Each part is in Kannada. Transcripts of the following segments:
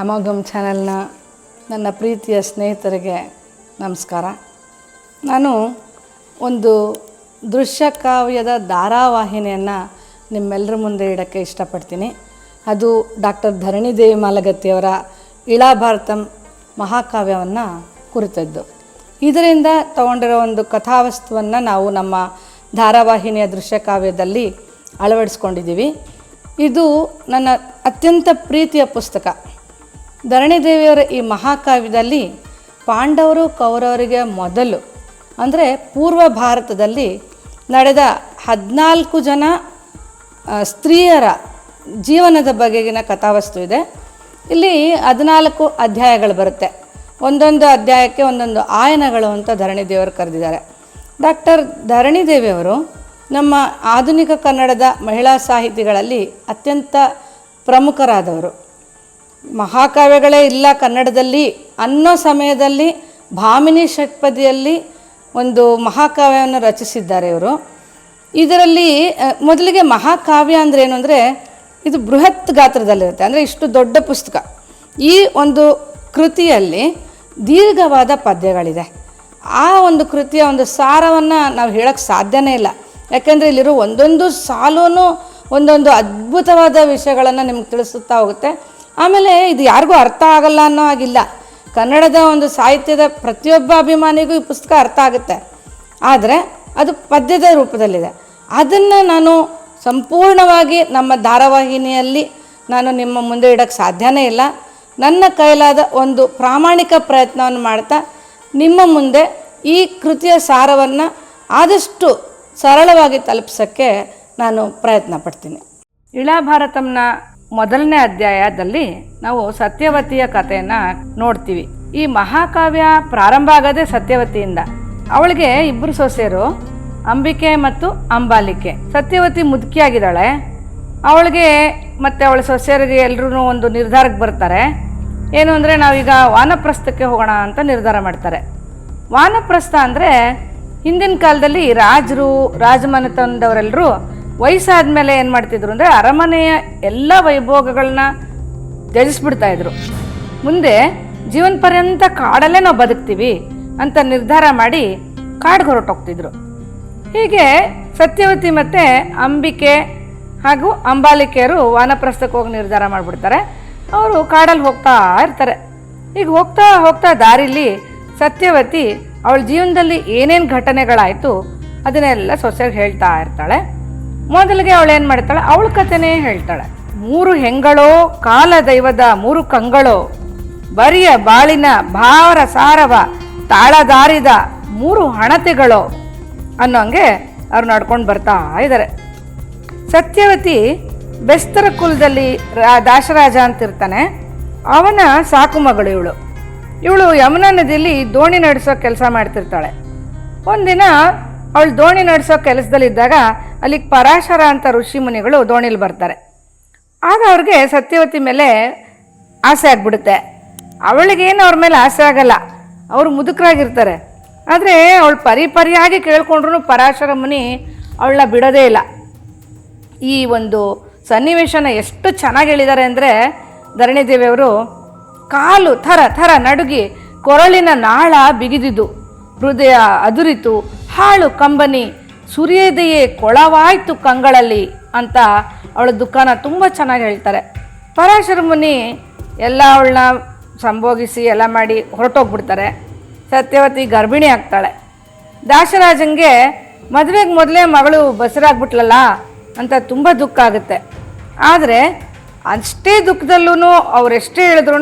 ಅಮೋಘಮ್ ಚಾನೆಲ್ನ ನನ್ನ ಪ್ರೀತಿಯ ಸ್ನೇಹಿತರಿಗೆ ನಮಸ್ಕಾರ. ನಾನು ಒಂದು ದೃಶ್ಯ ಕಾವ್ಯದ ಧಾರಾವಾಹಿನಿಯನ್ನು ನಿಮ್ಮೆಲ್ಲರ ಮುಂದೆ ಇಡೋಕ್ಕೆ ಇಷ್ಟಪಡ್ತೀನಿ. ಅದು ಡಾಕ್ಟರ್ ಧರಣಿದೇವಿ ಮಾಲಗತ್ತಿಯವರ ಇಳಾ ಭಾರತಂ ಮಹಾಕಾವ್ಯವನ್ನು ಕುರಿತದ್ದು. ಇದರಿಂದ ತಗೊಂಡಿರೋ ಒಂದು ಕಥಾವಸ್ತುವನ್ನು ನಾವು ನಮ್ಮ ಧಾರಾವಾಹಿನಿಯ ದೃಶ್ಯ ಕಾವ್ಯದಲ್ಲಿ ಅಳವಡಿಸ್ಕೊಂಡಿದ್ದೀವಿ. ಇದು ನನ್ನ ಅತ್ಯಂತ ಪ್ರೀತಿಯ ಪುಸ್ತಕ. ಧರಣಿದೇವಿಯವರ ಈ ಮಹಾಕಾವ್ಯದಲ್ಲಿ ಪಾಂಡವರು ಕೌರವರಿಗೆ ಮೊದಲು, ಅಂದರೆ ಪೂರ್ವ ಭಾರತದಲ್ಲಿ ನಡೆದ ಹದಿನಾಲ್ಕು ಜನ ಸ್ತ್ರೀಯರ ಜೀವನದ ಬಗೆಗಿನ ಕಥಾವಸ್ತು ಇದೆ. ಇಲ್ಲಿ ಹದಿನಾಲ್ಕು ಅಧ್ಯಾಯಗಳು ಬರುತ್ತೆ. ಒಂದೊಂದು ಅಧ್ಯಾಯಕ್ಕೆ ಒಂದೊಂದು ಆಯನಗಳು ಅಂತ ಧರಣಿ ದೇವರು ಕರೆದಿದ್ದಾರೆ. ಡಾಕ್ಟರ್ ಧರಣಿ ಧರಣಿದೇವಿಯವರು ನಮ್ಮ ಆಧುನಿಕ ಕನ್ನಡದ ಮಹಿಳಾ ಸಾಹಿತಿಗಳಲ್ಲಿ ಅತ್ಯಂತ ಪ್ರಮುಖರಾದವರು. ಮಹಾಕಾವ್ಯಗಳೇ ಇಲ್ಲ ಕನ್ನಡದಲ್ಲಿ. ಅನ್ನೋ ಸಮಯದಲ್ಲಿ ಭಾಮಿನಿ ಷಟ್ಪದಿಯಲ್ಲಿ ಒಂದು ಮಹಾಕಾವ್ಯವನ್ನು ರಚಿಸಿದ್ದಾರೆ ಇವರು. ಇದರಲ್ಲಿ ಮೊದಲಿಗೆ ಮಹಾಕಾವ್ಯ ಅಂದರೆ ಏನು ಅಂದರೆ, ಇದು ಬೃಹತ್ ಗಾತ್ರದಲ್ಲಿರುತ್ತೆ. ಅಂದರೆ ಇಷ್ಟು ದೊಡ್ಡ ಪುಸ್ತಕ. ಈ ಒಂದು ಕೃತಿಯಲ್ಲಿ ದೀರ್ಘವಾದ ಪದ್ಯಗಳಿದೆ. ಆ ಒಂದು ಕೃತಿಯ ಒಂದು ಸಾರವನ್ನು ನಾವು ಹೇಳೋಕ್ಕೆ ಸಾಧ್ಯನೇ ಇಲ್ಲ. ಯಾಕೆಂದರೆ ಇಲ್ಲಿರೋ ಒಂದೊಂದು ಸಾಲೂ ಒಂದೊಂದು ಅದ್ಭುತವಾದ ವಿಷಯಗಳನ್ನು ನಿಮ್ಗೆ ತಿಳಿಸುತ್ತಾ ಹೋಗುತ್ತೆ. ಆಮೇಲೆ ಇದು ಯಾರಿಗೂ ಅರ್ಥ ಆಗಲ್ಲ ಅನ್ನೋ ಹಾಗಿಲ್ಲ. ಕನ್ನಡದ ಒಂದು ಸಾಹಿತ್ಯದ ಪ್ರತಿಯೊಬ್ಬ ಅಭಿಮಾನಿಗೂ ಈ ಪುಸ್ತಕ ಅರ್ಥ ಆಗುತ್ತೆ. ಆದರೆ ಅದು ಪದ್ಯದ ರೂಪದಲ್ಲಿದೆ. ಅದನ್ನು ನಾನು ಸಂಪೂರ್ಣವಾಗಿ ನಮ್ಮ ಧಾರಾವಾಹಿನಿಯಲ್ಲಿ ನಾನು ನಿಮ್ಮ ಮುಂದೆ ಇಡೋಕ್ಕೆ ಸಾಧ್ಯನೇ ಇಲ್ಲ. ನನ್ನ ಕೈಲಾದ ಒಂದು ಪ್ರಾಮಾಣಿಕ ಪ್ರಯತ್ನವನ್ನು ಮಾಡ್ತಾ ನಿಮ್ಮ ಮುಂದೆ ಈ ಕೃತಿಯ ಸಾರವನ್ನು ಆದಷ್ಟು ಸರಳವಾಗಿ ತಲುಪಿಸೋಕ್ಕೆ ನಾನು ಪ್ರಯತ್ನ ಪಡ್ತೀನಿ. ಇಳಾ ಭಾರತಂನ ಮೊದಲನೇ ಅಧ್ಯಾಯದಲ್ಲಿ ನಾವು ಸತ್ಯವತಿಯ ಕಥೆಯನ್ನು ನೋಡ್ತೀವಿ. ಈ ಮಹಾಕಾವ್ಯ ಪ್ರಾರಂಭ ಆಗೋದೇ ಸತ್ಯವತಿಯಿಂದ ಅವಳಿಗೆ ಇಬ್ಬರು ಸೊಸೆಯರು ಅಂಬಿಕೆ ಮತ್ತು ಅಂಬಾಲಿಕೆ. ಸತ್ಯವತಿ ಮುದುಕಿಯಾಗಿದ್ದಾಳೆ. ಅವಳಿಗೆ ಮತ್ತು ಅವಳ ಸೊಸೆಯರಿಗೆ ಎಲ್ಲರೂ ಒಂದು ನಿರ್ಧಾರಕ್ಕೆ ಬರ್ತಾರೆ. ಏನು ಅಂದರೆ ನಾವೀಗ ವಾನಪ್ರಸ್ಥಕ್ಕೆ ಹೋಗೋಣ ಅಂತ ನಿರ್ಧಾರ ಮಾಡ್ತಾರೆ. ವಾನಪ್ರಸ್ಥ ಅಂದರೆ ಹಿಂದಿನ ಕಾಲದಲ್ಲಿ ರಾಜರು ರಾಜಮನೆತನದವರೆಲ್ಲರೂ ವಯಸ್ಸಾದ ಮೇಲೆ ಏನು ಮಾಡ್ತಿದ್ರು ಅಂದರೆ ಅರಮನೆಯ ಎಲ್ಲ ವೈಭೋಗಗಳನ್ನ ತ್ಯಜಿಸ್ಬಿಡ್ತಾ ಇದ್ರು. ಮುಂದೆ ಜೀವನ ಪರ್ಯಂತ ಕಾಡಲ್ಲೇ ನಾವು ಬದುಕ್ತೀವಿ ಅಂತ ನಿರ್ಧಾರ ಮಾಡಿ ಕಾಡ್ಗೆ ಹೊರಟೋಗ್ತಿದ್ರು ಹೀಗೆ ಸತ್ಯವತಿ ಮತ್ತು ಅಂಬಿಕೆ ಹಾಗೂ ಅಂಬಾಲಿಕೆಯರು ವಾನಪ್ರಸ್ಥಕ್ಕೆ ಹೋಗಿ ನಿರ್ಧಾರ ಮಾಡಿಬಿಡ್ತಾರೆ. ಅವರು ಕಾಡಲ್ಲಿ ಹೋಗ್ತಾ ಇರ್ತಾರೆ. ಈಗ ಹೋಗ್ತಾ ಹೋಗ್ತಾ ದಾರಿಲಿ ಸತ್ಯವತಿ ಅವಳ ಜೀವನದಲ್ಲಿ ಏನೇನು ಘಟನೆಗಳಾಯಿತು ಅದನ್ನೆಲ್ಲ ಸೊಸೆಗೆ ಹೇಳ್ತಾ ಇರ್ತಾಳೆ. ಮೊದಲಿಗೆ ಅವಳು ಏನು ಮಾಡ್ತಾಳೆ? ಅವಳ ಕಥೆನೇ ಹೇಳ್ತಾಳೆ. ಮೂರು ಹೆಂಗಳೋ, ಕಾಲ ದೈವದ ಮೂರು ಕಂಗಳೋ, ಬರಿಯ ಬಾಳಿನ ಭಾವರ ಸಾರವ, ತಾಳದಾರಿದ ಮೂರು ಹಣತೆಗಳು ಅನ್ನೋಂಗೆ ಅವ್ರು ನಡ್ಕೊಂಡು ಬರ್ತಾ ಇದ್ದಾರೆ ಸತ್ಯವತಿ ಬೆಸ್ತರ ಕುಲದಲ್ಲಿ ದಾಶರಾಜ ಅಂತ ಇರ್ತಾನೆ. ಅವನ ಸಾಕು ಮಗಳು ಇವಳು. ಇವಳು ಯಮುನಾ ನದಿಯಲ್ಲಿ ದೋಣಿ ನಡೆಸೋ ಕೆಲಸ ಮಾಡ್ತಿರ್ತಾಳೆ. ಒಂದಿನ ಅವಳು ದೋಣಿ ನಡೆಸೋ ಕೆಲಸದಲ್ಲಿದ್ದಾಗ ಅಲ್ಲಿಗೆ ಪರಾಶರ ಅಂತ ಋಷಿ ಮುನಿಗಳು ದೋಣಿಲಿ ಬರ್ತಾರೆ. ಆಗ ಅವ್ರಿಗೆ ಸತ್ಯವತಿ ಮೇಲೆ ಆಸೆ ಆಗ್ಬಿಡುತ್ತೆ. ಅವಳಿಗೇನು ಅವ್ರ ಮೇಲೆ ಆಸೆ ಆಗಲ್ಲ. ಅವರು ಮುದುಕರಾಗಿರ್ತಾರೆ. ಆದರೆ ಅವಳು ಪರಿಪರಿಯಾಗಿ ಕೇಳ್ಕೊಂಡ್ರು ಪರಾಶರ ಮುನಿ ಅವಳನ್ನ ಬಿಡೋದೇ ಇಲ್ಲ. ಈ ಒಂದು ಸನ್ನಿವೇಶನ ಎಷ್ಟು ಚೆನ್ನಾಗಿ ಹೇಳಿದ್ದಾರೆ ಅಂದರೆ ಧರಣಿದೇವಿಯವರು ಕಾಲು ಥರ ಥರ ನಡುಗಿ ಕೊರಳಿನ ನಾಳ ಬಿಗಿದಿದ್ದು. ಹೃದಯ ಅದುರಿತು, ಹಾಳು ಕಂಬನಿ ಸುರಿಯದೆಯೇ ಕೊಳವಾಯ್ತು ಕಂಗಳಲ್ಲಿ ಅಂತ ಅವಳ ದುಃಖನ ತುಂಬ ಚೆನ್ನಾಗಿ ಹೇಳ್ತಾರೆ. ಪರಾಶರ ಮುನಿ ಎಲ್ಲ ಅವಳನ್ನ ಸಂಭೋಗಿಸಿ ಎಲ್ಲ ಮಾಡಿ ಹೊರಟೋಗ್ಬಿಡ್ತಾರೆ. ಸತ್ಯವತಿ ಗರ್ಭಿಣಿ ಆಗ್ತಾಳೆ. ದಾಸರಾಜಂಗೆ ಮದುವೆಗೆ ಮೊದಲೇ ಮಗಳು ಬಸರಾಗ್ಬಿಟ್ಲಲ್ಲ ಅಂತ ತುಂಬ ದುಃಖ ಆಗುತ್ತೆ. ಆದರೆ ಅಷ್ಟೇ ದುಃಖದಲ್ಲೂ ಅವರೆಷ್ಟೇ ಹೇಳಿದ್ರು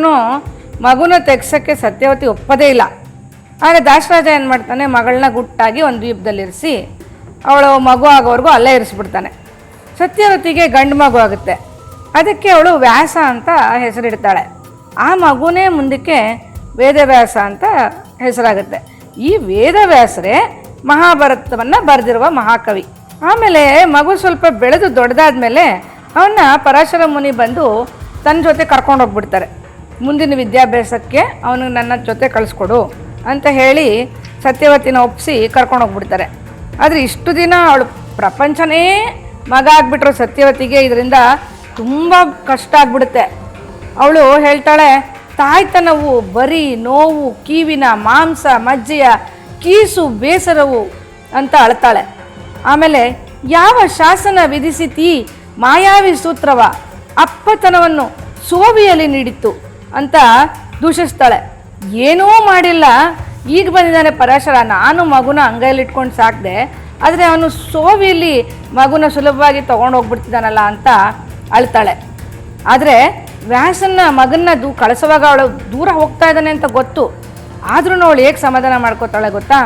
ಮಗುನ ತೆಗ್ಸೋಕ್ಕೆ ಸತ್ಯವತಿ ಒಪ್ಪದೇ ಇಲ್ಲ. ಆಗ ದಾಸರಾಜ ಏನು ಮಾಡ್ತಾನೆ, ಮಗಳನ್ನ ಗುಟ್ಟಾಗಿ ಒಂದು ದ್ವೀಪದಲ್ಲಿರಿಸಿ ಅವಳು ಮಗು ಆಗೋವರೆಗೂ ಅಲ್ಲೇ ಇರಿಸ್ಬಿಡ್ತಾನೆ. ಸತ್ಯವತಿಗೆ ಗಂಡು ಮಗು ಆಗುತ್ತೆ. ಅದಕ್ಕೆ ಅವಳು ವ್ಯಾಸ ಅಂತ ಹೆಸರಿಡ್ತಾಳೆ. ಆ ಮಗುನೇ ಮುಂದಕ್ಕೆ ವೇದವ್ಯಾಸ ಅಂತ ಹೆಸರಾಗುತ್ತೆ. ಈ ವೇದವ್ಯಾಸರೇ ಮಹಾಭಾರತವನ್ನು ಬರೆದಿರುವ ಮಹಾಕವಿ. ಆಮೇಲೆ ಮಗು ಸ್ವಲ್ಪ ಬೆಳೆದು ದೊಡ್ಡದಾದ ಮೇಲೆ ಅವನ್ನ ಪರಾಶರ ಮುನಿ ಬಂದು ತನ್ನ ಜೊತೆ ಕರ್ಕೊಂಡು ಹೋಗ್ಬಿಡ್ತಾರೆ. ಮುಂದಿನ ವಿದ್ಯಾಭ್ಯಾಸಕ್ಕೆ ಅವನಿಗೆ ನನ್ನ ಜೊತೆ ಕಳಿಸ್ಕೊಡು ಅಂತ ಹೇಳಿ ಸತ್ಯವತಿನ ಒಪ್ಪಿಸಿ ಕರ್ಕೊಂಡು ಹೋಗ್ಬಿಡ್ತಾರೆ. ಆದರೆ ಇಷ್ಟು ದಿನ ಅವಳು ಪ್ರಪಂಚನೇ ಮಗ ಆಗ್ಬಿಟ್ರು ಸತ್ಯವತಿಗೆ, ಇದರಿಂದ ತುಂಬ ಕಷ್ಟ ಆಗ್ಬಿಡುತ್ತೆ. ಅವಳು ಹೇಳ್ತಾಳೆ, ತಾಯ್ತನವು ಬರೀ ನೋವು, ಕೀವಿನ ಮಾಂಸ, ಮಜ್ಜೆಯ ಕೀಸು, ಬೇಸರವು ಅಂತ ಅಳ್ತಾಳೆ. ಆಮೇಲೆ, ಯಾವ ಶಾಸನ ವಿಧಿಸಿತೀ ಮಾಯಾವಿ ಸೂತ್ರವ, ಅಪ್ಪತನವನ್ನು ಸೋವಿಯಲ್ಲಿ ನೀಡಿತ್ತು ಅಂತ ದೂಷಿಸ್ತಾಳೆ. ಏನೂ ಮಾಡಿಲ್ಲ. ಈಗ ಬಂದಿದ್ದಾನೆ ಪರಾಶರ. ನಾನು ಮಗುನ ಅಂಗೈಲಿಟ್ಕೊಂಡು ಸಾಕ್ದೆ, ಆದರೆ ಅವನು ಸೋವಿಯಲ್ಲಿ ಮಗುನ ಸುಲಭವಾಗಿ ತೊಗೊಂಡು ಹೋಗ್ಬಿಡ್ತಿದ್ದಾನಲ್ಲ ಅಂತ ಅಳ್ತಾಳೆ. ಆದರೆ ವ್ಯಾಸನ್ನ ಮಗನ್ನ ದೂ, ಕಳಿಸುವಾಗ ಅವಳು ದೂರ ಹೋಗ್ತಾ ಇದ್ದಾನೆ ಅಂತ ಗೊತ್ತು. ಆದ್ರೂ ಅವಳು ಹೇಗೆ ಸಮಾಧಾನ ಮಾಡ್ಕೋತಾಳೆ ಗೊತ್ತಾ?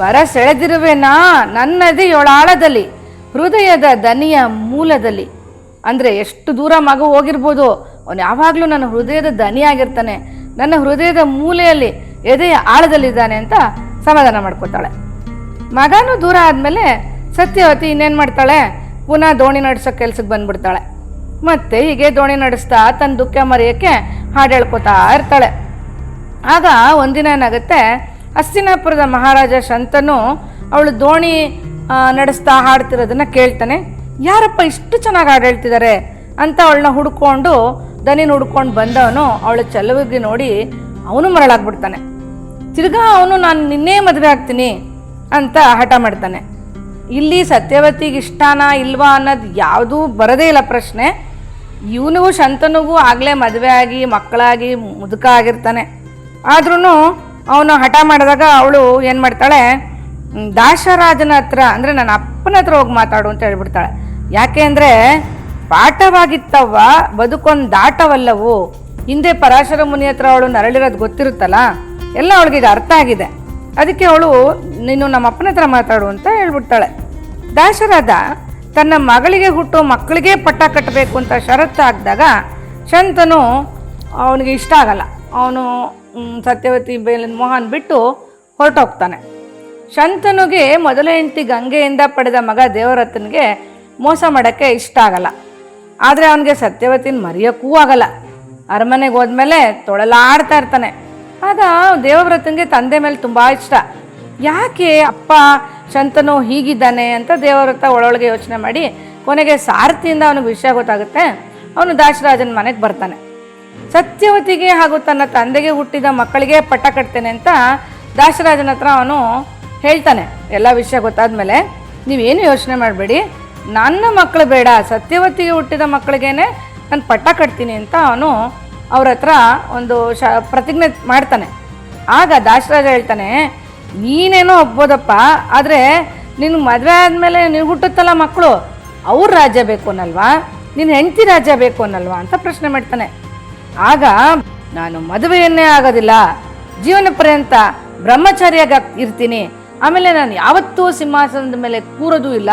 ಬರ ಸೆಳೆದಿರುವೆನಾ ನನ್ನದೇ ಆಳದಲ್ಲಿ ಹೃದಯದ ದನಿಯ ಮೂಲದಲ್ಲಿ. ಅಂದರೆ ಎಷ್ಟು ದೂರ ಮಗು ಹೋಗಿರ್ಬೋದು, ಅವನು ಯಾವಾಗಲೂ ನನ್ನ ಹೃದಯದ ದನಿಯಾಗಿರ್ತಾನೆ. ನನ್ನ ಹೃದಯದ ಮೂಲೆಯಲ್ಲಿ ಎದೆಯ ಆಳದಲ್ಲಿದ್ದಾನೆ ಅಂತ ಸಮಾಧಾನ ಮಾಡ್ಕೋತಾಳೆ ಮಗನೂ ದೂರ ಆದಮೇಲೆ ಸತ್ಯವತಿ ಇನ್ನೇನು ಮಾಡ್ತಾಳೆ? ಪುನಃ ದೋಣಿ ನಡೆಸೋ ಕೆಲ್ಸಕ್ಕೆ ಬಂದ್ಬಿಡ್ತಾಳೆ. ಮತ್ತೆ ಹೀಗೆ ದೋಣಿ ನಡೆಸ್ತಾ ತನ್ನ ದುಃಖ ಮರೆಯೋಕ್ಕೆ ಹಾಡು ಹೇಳ್ಕೊತಾ ಇರ್ತಾಳೆ. ಆಗ ಒಂದಿನ ಏನಾಗುತ್ತೆ? ಹಸ್ತಿನಾಪುರದ ಮಹಾರಾಜ ಶಂತನು ಅವಳು ದೋಣಿ ನಡೆಸ್ತಾ ಹಾಡ್ತಿರೋದನ್ನ ಕೇಳ್ತಾನೆ. ಯಾರಪ್ಪ ಇಷ್ಟು ಚೆನ್ನಾಗಿ ಹಾಡು ಹೇಳ್ತಿದ್ದಾರೆ ಅಂತ ಅವಳನ್ನ ಹುಡ್ಕೊಂಡು, ದನಿನ ಹುಡ್ಕೊಂಡು ಬಂದವನು ಅವಳ ಚೆಲುವಿಗೆ ನೋಡಿ ಅವನು ಮರಳಾಗ್ಬಿಡ್ತಾನೆ. ತಿರ್ಗಾ ಅವನು ನಾನು ನಿನ್ನೇ ಮದುವೆ ಆಗ್ತೀನಿ ಅಂತ ಹಠ ಮಾಡ್ತಾನೆ. ಇಲ್ಲಿ ಸತ್ಯವತಿಗೆ ಇಷ್ಟಾನ ಇಲ್ವಾ ಅನ್ನೋದು ಯಾವುದೂ ಬರದೇ ಇಲ್ಲ ಪ್ರಶ್ನೆ. ಇವನಿಗೂ ಶಂತನಿಗೂ ಆಗಲೇ ಮದುವೆ ಆಗಿ, ಮಕ್ಕಳಾಗಿ, ಮುದುಕ ಆಗಿರ್ತಾನೆ. ಆದ್ರೂ ಅವನು ಹಠ ಮಾಡಿದಾಗ ಅವಳು ಏನು ಮಾಡ್ತಾಳೆ ದಾಸರಾಜನ ಹತ್ರ, ಅಂದರೆ ನನ್ನ ಅಪ್ಪನ ಹತ್ರ ಹೋಗಿ ಮಾತಾಡು ಅಂತ ಹೇಳ್ಬಿಡ್ತಾಳೆ. ಯಾಕೆ ಅಂದರೆ ಪಾಠವಾಗಿತ್ತವ್ವ ಬದುಕೊಂದು ದಾಟವಲ್ಲವು. ಹಿಂದೆ ಪರಾಶರ ಮುನಿ ಹತ್ರ ಅವಳು ನರಳಿರೋದು ಗೊತ್ತಿರುತ್ತಲ್ಲ? ಎಲ್ಲ ಅವಳಿಗೆ ಅರ್ಥ ಆಗಿದೆ. ಅದಕ್ಕೆ ಅವಳು, ನೀನು ನಮ್ಮ ಅಪ್ಪನ ಹತ್ರ ಮಾತಾಡು ಅಂತ ಹೇಳ್ಬಿಡ್ತಾಳೆ. ದಾಶರಥ ತನ್ನ ಮಗಳಿಗೆ ಹುಟ್ಟು ಮಕ್ಕಳಿಗೆ ಪಟ್ಟ ಕಟ್ಟಬೇಕು ಅಂತ ಷರತ್ತು ಹಾಕಿದಾಗ ಶಂತನು ಅವನಿಗೆ ಇಷ್ಟ ಆಗಲ್ಲ. ಅವನು ಸತ್ಯವತಿ ಬೇಲಿನ ಮೋಹನ್ ಬಿಟ್ಟು ಹೊರಟೋಗ್ತಾನೆ. ಶಂತನುಗೆ ಮೊದಲ ಹೆಂಡತಿ ಗಂಗೆಯಿಂದ ಪಡೆದ ಮಗ ದೇವರತ್ನಿಗೆ ಮೋಸ ಮಾಡೋಕ್ಕೆ ಇಷ್ಟ ಆಗಲ್ಲ. ಆದರೆ ಅವನಿಗೆ ಸತ್ಯವತಿನ ಮರೆಯೋಕ್ಕೂ ಆಗಲ್ಲ. ಅರಮನೆಗೆ ಹೋದ್ಮೇಲೆ ತೊಳಲಾಡ್ತಾ ಇರ್ತಾನೆ. ಆಗ ದೇವವ್ರತನಿಗೆ ತಂದೆ ಮೇಲೆ ತುಂಬ ಇಷ್ಟ. ಯಾಕೆ ಅಪ್ಪ ಶಂತನು ಹೀಗಿದ್ದಾನೆ ಅಂತ ದೇವವ್ರತ ಒಳೊಳಗೆ ಯೋಚನೆ ಮಾಡಿ ಕೊನೆಗೆ ಸಾರಥಿಯಿಂದ ಅವನಿಗೆ ವಿಷಯ ಗೊತ್ತಾಗುತ್ತೆ. ಅವನು ದಾಸರಾಜನ ಮನೆಗೆ ಬರ್ತಾನೆ. ಸತ್ಯವತಿಗೆ ಹಾಗೂ ತನ್ನ ತಂದೆಗೆ ಹುಟ್ಟಿದ ಮಕ್ಕಳಿಗೆ ಪಟ್ಟ ಕಟ್ತೇನೆ ಅಂತ ದಾಸರಾಜನ ಹತ್ರ ಅವನು ಹೇಳ್ತಾನೆ. ಎಲ್ಲ ವಿಷಯ ಗೊತ್ತಾದ್ಮೇಲೆ ನೀವೇನು ಯೋಚನೆ ಮಾಡಬೇಡಿ. ನನ್ನ ಮಕ್ಕಳು ಬೇಡ, ಸತ್ಯವತಿಗೆ ಹುಟ್ಟಿದ ಮಕ್ಕಳಿಗೇನೆ ನಾನು ಪಟ್ಟ ಕಟ್ತೀನಿ ಅಂತ ಅವನು ಅವ್ರ ಹತ್ರ ಒಂದು ಶ, ಪ್ರತಿಜ್ಞೆ ಮಾಡ್ತಾನೆ. ಆಗ ದಾಸರಾಜ ಹೇಳ್ತಾನೆ, ನೀನೇನೋ ಒಪ್ಬೋದಪ್ಪ, ಆದರೆ ನಿನ್ನ ಮದುವೆ ಆದಮೇಲೆ ನೀವು ಹುಟ್ಟುತ್ತಲ್ಲ ಮಕ್ಕಳು ಅವ್ರ ರಾಜ್ಯ ಬೇಕು ಅನ್ನಲ್ವಾ? ನಿನ್ನ ಹೆಂಡತಿ ರಾಜ್ಯ ಬೇಕು ಅನ್ನಲ್ವಾ ಅಂತ ಪ್ರಶ್ನೆ ಮಾಡ್ತಾನೆ. ಆಗ ನಾನು ಮದುವೆಯನ್ನೇ ಆಗೋದಿಲ್ಲ ಜೀವನ ಪರ್ಯಂತ ಬ್ರಹ್ಮಚಾರಿಯಾಗಿ ಇರ್ತೀನಿ, ಆಮೇಲೆ ನಾನು ಯಾವತ್ತೂ ಸಿಂಹಾಸನದ ಮೇಲೆ ಕೂರೋದು ಇಲ್ಲ,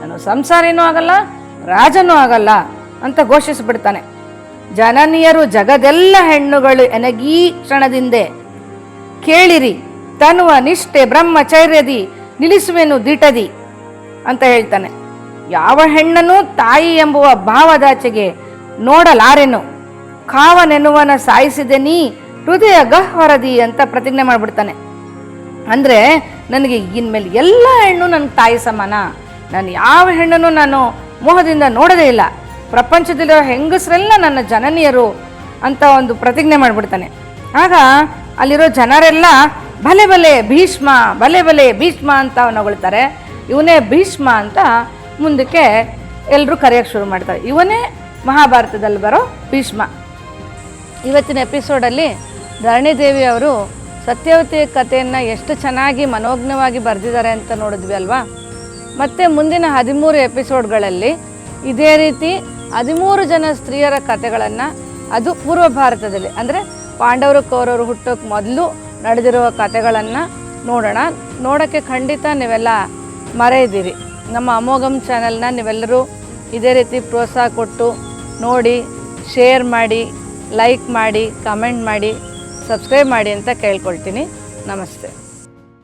ನಾನು ಸಂಸಾರೇನೂ ಆಗಲ್ಲ, ರಾಜನೂ ಆಗಲ್ಲ ಅಂತ ಘೋಷಿಸಿಬಿಡ್ತಾನೆ. ಜನನಿಯರು ಜಗದೆಲ್ಲ ಹೆಣ್ಣುಗಳು ಎನಗೀ ಕ್ಷಣದಿಂದೆ. ಕೇಳಿರಿ, ತನುವ ನಿಷ್ಠೆ, ಬ್ರಹ್ಮಚರ್ಯದಿ, ನಿಲ್ಲಿಸುವೆನು ದಿಟದಿ, ಅಂತ ಹೇಳ್ತಾನೆ. ಯಾವ ಹೆಣ್ಣನ್ನು ತಾಯಿ ಎಂಬುವ ಭಾವದಾಚೆಗೆ ನೋಡಲಾರೆನು. ಕಾವನೆನ್ನುವನ ಸಾಯಿಸಿದೆ ನೀ, ಹೃದಯ ಗಹ್ವರದಿ ಅಂತ ಪ್ರತಿಜ್ಞೆ ಮಾಡಿಬಿಡ್ತಾನೆ. ಅಂದರೆ ನನಗೆ ಇನ್ಮೇಲೆ ಎಲ್ಲ ಹೆಣ್ಣು ನನ್ನ ತಾಯಿ ಸಮಾನ. ನಾನು ಯಾವ ಹೆಣ್ಣನ್ನು ನಾನು ಮೋಹದಿಂದ ನೋಡದೇ ಇಲ್ಲ. ಪ್ರಪಂಚದಲ್ಲಿರೋ ಹೆಂಗಸರೆಲ್ಲ ನನ್ನ ಜನನಿಯರು ಅಂತ ಒಂದು ಪ್ರತಿಜ್ಞೆ ಮಾಡಿಬಿಡ್ತಾನೆ. ಆಗ ಅಲ್ಲಿರೋ ಜನರೆಲ್ಲ, ಬಲೆ ಬಲೆ, ಭೀಷ್ಮ, ಬಲೆ ಬಲೆ, ಭೀಷ್ಮ ಅಂತ ಅವನು ಹೊಗಳ್ತಾರೆ. ಇವನೇ ಭೀಷ್ಮ ಅಂತ ಮುಂದಕ್ಕೆ ಎಲ್ಲರೂ ಕರೆಯೋಕ್ಕೆ ಶುರು ಮಾಡ್ತಾರೆ. ಇವನೇ ಮಹಾಭಾರತದಲ್ಲಿ ಬರೋ ಭೀಷ್ಮ. ಇವತ್ತಿನ ಎಪಿಸೋಡಲ್ಲಿ ಧರಣಿದೇವಿ ಅವರು ಸತ್ಯವತಿ ಕಥೆಯನ್ನು ಎಷ್ಟು ಚೆನ್ನಾಗಿ ಮನೋಜ್ಞವಾಗಿ ಬರೆದಿದ್ದಾರೆ ಅಂತ ನೋಡಿದ್ವಿ ಅಲ್ವಾ? ಮತ್ತು ಮುಂದಿನ ಹದಿಮೂರು ಎಪಿಸೋಡ್ಗಳಲ್ಲಿ ಇದೇ ರೀತಿ ಹದಿಮೂರು ಜನ ಸ್ತ್ರೀಯರ ಕಥೆಗಳನ್ನು ಅದು ಪೂರ್ವ ಭಾರತದಲ್ಲಿ, ಅಂದರೆ ಪಾಂಡವರು ಕೌರವರು ಹುಟ್ಟೋಕ್ಕೆ ಮೊದಲು ನಡೆದಿರುವ ಕಥೆಗಳನ್ನು ನೋಡೋಣ. ನೋಡೋಕ್ಕೆ ಖಂಡಿತ ನೀವೆಲ್ಲ ಮರೆಯಿದ್ದೀರಿ. ನಮ್ಮ ಅಮೋಘಂ ಚಾನೆಲ್ನ ನೀವೆಲ್ಲರೂ ಇದೇ ರೀತಿ ಪ್ರೋತ್ಸಾಹ ಕೊಟ್ಟು ನೋಡಿ, ಶೇರ್ ಮಾಡಿ, ಲೈಕ್ ಮಾಡಿ, ಕಮೆಂಟ್ ಮಾಡಿ, ಸಬ್ಸ್ಕ್ರೈಬ್ ಮಾಡಿ ಅಂತ ಕೇಳ್ಕೊಳ್ತೀನಿ. ನಮಸ್ತೆ.